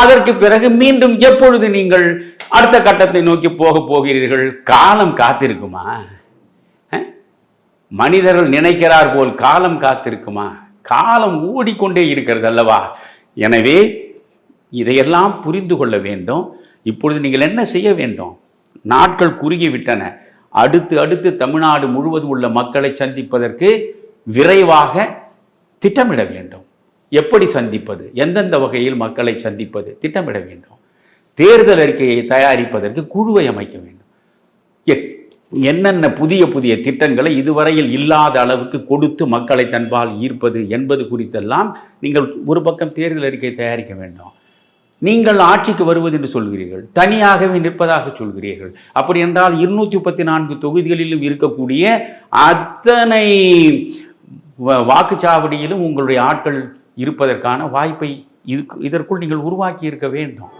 அதற்கு பிறகு மீண்டும் எப்பொழுது நீங்கள் அடுத்த கட்டத்தை நோக்கி போக போகிறீர்கள்? காலம் காத்திருக்குமா? மனிதர்கள் நினைக்கிறார் போல் காலம் காத்திருக்குமா? காலம் ஓடிக்கொண்டே இருக்கிறது அல்லவா? எனவே இதையெல்லாம் புரிந்து கொள்ள வேண்டும். இப்பொழுது நீங்கள் என்ன செய்ய வேண்டும்? நாட்கள் குறுகிவிட்டன. அடுத்து அடுத்து தமிழ்நாடு முழுவதும் உள்ள மக்களை சந்திப்பதற்கு விரைவாக திட்டமிட வேண்டும். எப்படி சந்திப்பது? எந்தெந்த வகையில் மக்களை சந்திப்பது? திட்டமிட வேண்டும். தேர்தல் அறிக்கையை தயாரிப்பதற்கு குழுவை அமைக்க வேண்டும். என்னென்ன புதிய புதிய திட்டங்களை இதுவரையில் இல்லாத அளவுக்கு கொடுத்து மக்களை தன்பால் ஈர்ப்பது என்பது குறித்தெல்லாம் நீங்கள் ஒரு பக்கம் தேர்தல் அறிக்கை தயாரிக்க வேண்டும். நீங்கள் ஆட்சிக்கு வருவது என்று சொல்கிறீர்கள். தனியாகவே நிற்பதாக சொல்கிறீர்கள். அப்படி என்றால் இருநூத்தி முப்பத்தி நான்கு தொகுதிகளிலும் இருக்கக்கூடிய அத்தனை வ- வாக்குச்சாவடியிலும் உங்களுடைய ஆட்கள் இருப்பதற்கான வாய்ப்பை இதுக்கு இதற்குள் நீங்கள் உருவாக்கி இருக்க வேண்டும்.